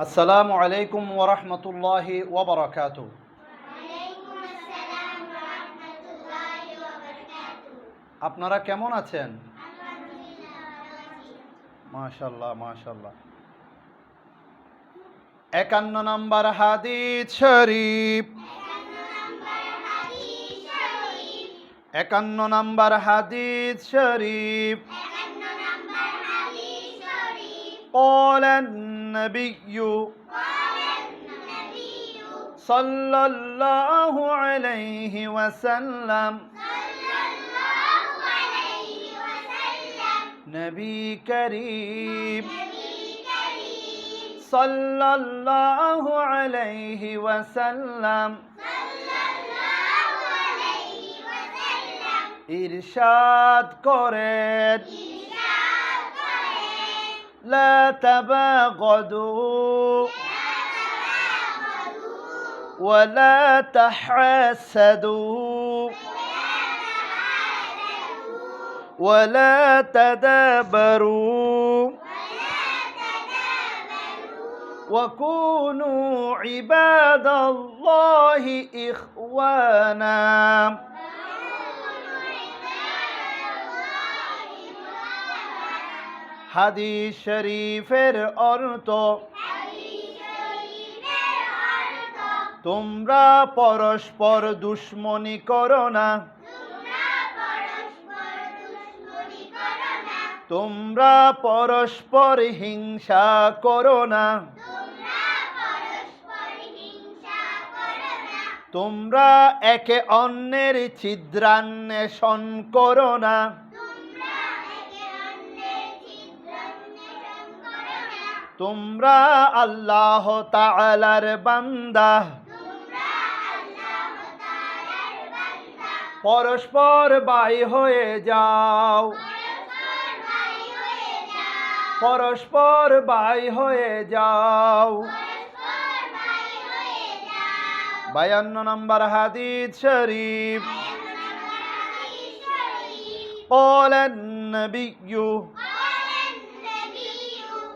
আসসালামু আলাইকুম ওরহমতুল্লাহি ওবরাকাত আপনারা কেমন আছেন মাশাল্লাহ মাশাল্লাহ একান্ন নম্বর হাদিস শরীফ একান্ন নম্বর হাদিস শরীফ قال النبي صلى الله عليه وسلم نبي كريم صلى الله عليه وسلم ইরশাদ করেন لا تباغضوا. ولا تحاسدوا. ولا تدابروا. وكونوا عباد الله إخوانا. হাদিস শরীফের অর্থ, তোমরা পরস্পর দুশ্মনী করো না। তোমরা পরস্পর হিংসা করো না। তোমরা একে অন্যের ছিদ্রান্বেষণ করো না। তোমরা আল্লাহ তাআলার বান্দা পরস্পর বাই হয়ে যাও পরস্পর বাই হয়ে যাও বায়ান্ন নম্বর হাদিস শরীফ قال النبي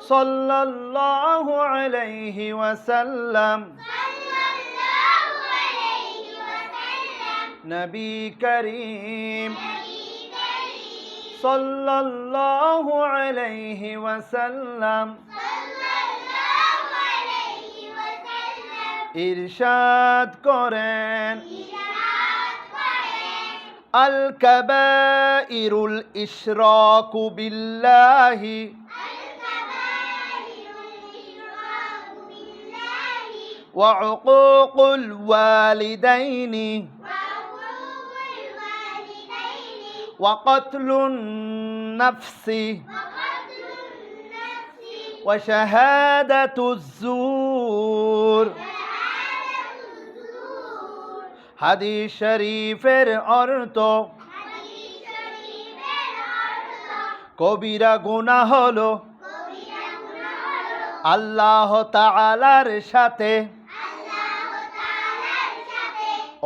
صلى الله عليه وسلم نبي كريم صلى الله عليه وسلم ইরশাদ করেন আল কাবাইরুল ইশরাকু বিল্লাহি وعقوق الوالدين وقتل النفس وشهادة الزور হাদিস শরীফের অর্থ কবিরা গুনাহ হলো আল্লাহ তাআলার সাথে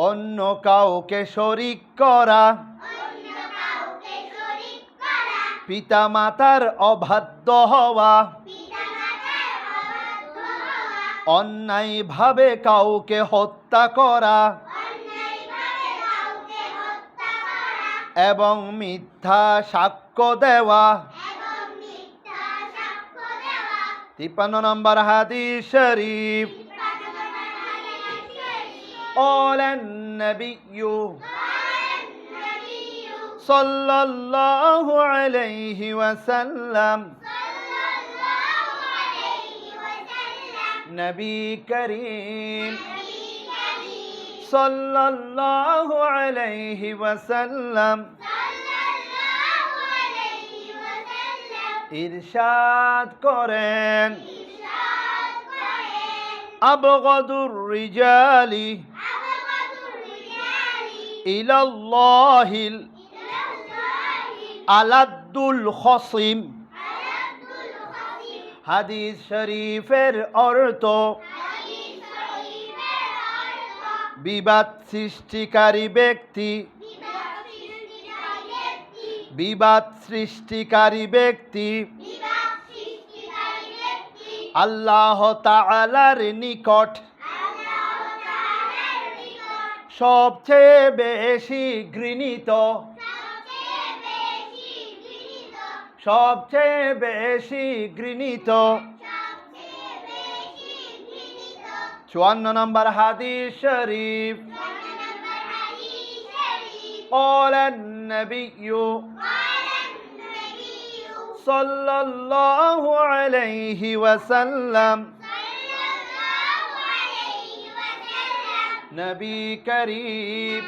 অন্য কাউকে শরিক করা। পিতা মাতার অবাধ্য হওয়া। অন্যায়ভাবে কাউকে হত্যা করা। এবং মিথ্যা সাক্ষ্য দেওয়া। তিপ্পান্ন নম্বর হাদিস শরীফ। قال النبي صلى الله عليه وسلم نبي كريم صلى الله عليه وسلم ইরশাদ করেন আবগদুর রিজালি ইলাল্লাহিল আলাদ্দুল খসিম। হাদিস শরীফের অর্থ বিবাদ সৃষ্টিকারী ব্যক্তি। বিবাদ সৃষ্টিকারী ব্যক্তি। আল্লাহ তাআলার নিকট সবচেয়ে বেশি ঘৃণিত সবচেয়ে বেশি ঘৃণিত চুয়ান্ন নম্বর হাদিস শরীফ قال النبي صلى الله عليه وسلم نبي كريم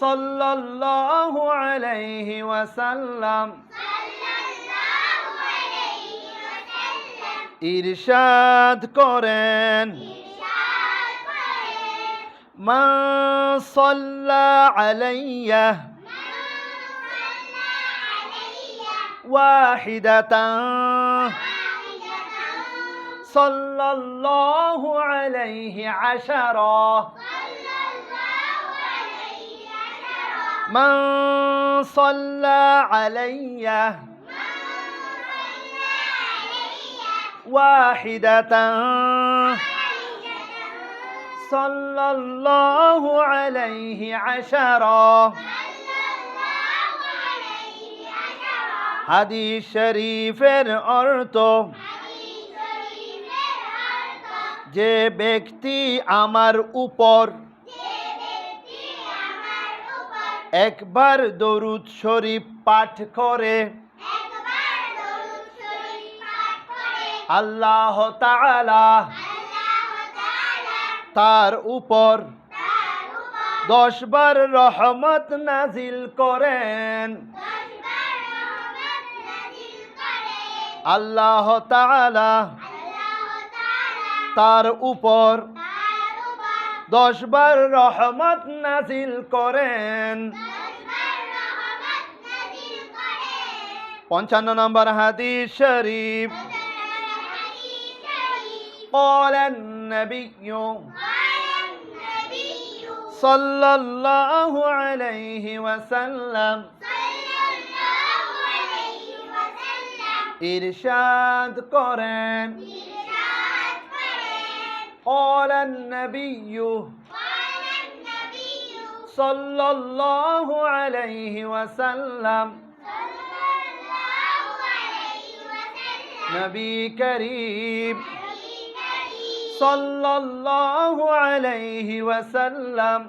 صلى الله عليه وسلم ইরশাদ করেন من صلى علي واحدة صلى الله عليه عشرة من صلى علي واحدة صلى الله عليه عشرة হাদিস শরীফের অর্থ যে ব্যক্তি আমার উপর একবার দরুদ শরীফ পাঠ করে, আল্লাহ তার উপর দশবার রহমত নাজিল করেন। আল্লাহ তাআলা তার উপর দশবার রহমত নাজিল করেন পঞ্চান্ন নম্বর হাদিস শরীফ قال النبي صلى الله عليه وسلم ইরশাদ করেন قال النبي صلى الله عليه وسلم নবী করিম صلى الله عليه وسلم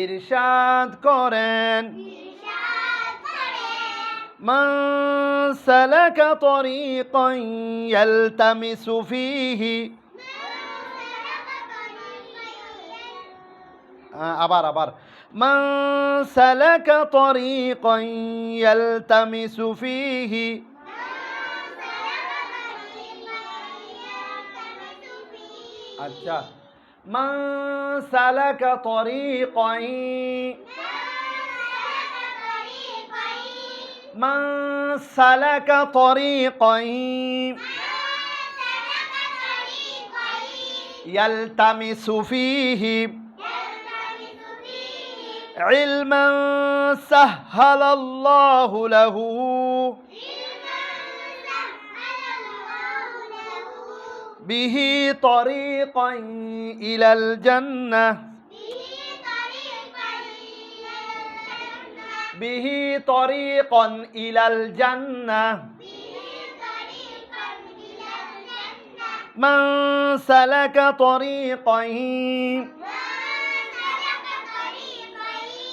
ইরশাদ করেন من سلك طريقا يلتمس فيه آه، আবার আবার من سلك طريقا يلتمس فيه আচ্ছা من سلك طريقا من سلك طريقا يلتمس فيه علما سهل الله له به طريقا إلى الجنة به طريقا إلى الجنة من سلك طريقا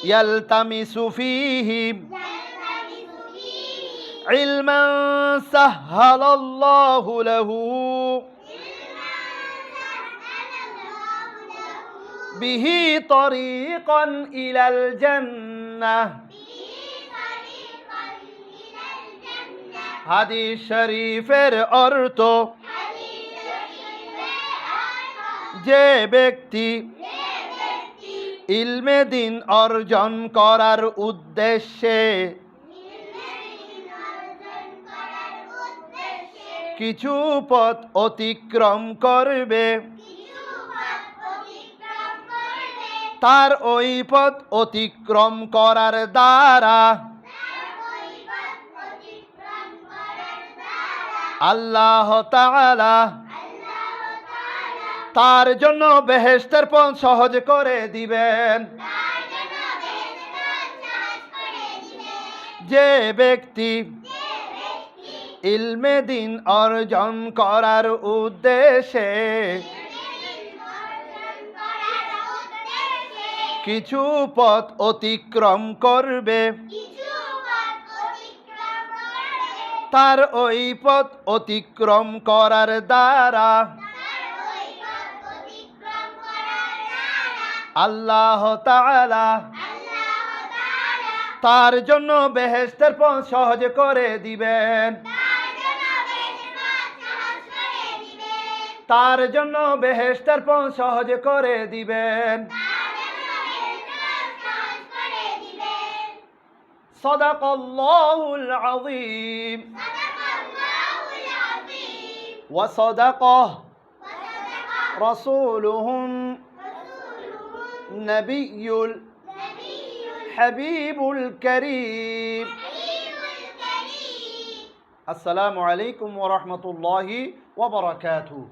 يلتمس فيه علما سهل الله له به طريقا إلى الجنة হাদিস শরীফের অর্থ যে ব্যক্তি ইলমে দিন অর্জন করার উদ্দেশ্যে কিছু পথ অতিক্রম করবে, তার ওই পথ অতিক্রম করার দ্বারা আল্লাহ তার জন্য বেহেস্তের পথ সহজ করে দিবেন। যে ব্যক্তি ইলমে দিন অর্জন করার উদ্দেশ্যে কিছু পথ অতিক্রম করবে। তার ওই পথ অতিক্রম করার দ্বারা। আল্লাহ তার জন্য বেহেস্তের পথ সহজ করে দিবেন। তার জন্য বেহেস্তের পথ সহজ করে দিবেন। صدق الله العظيم. وصدقه رسوله النبي الحبيب الكريم. السلام عليكم ورحمة الله وبركاته.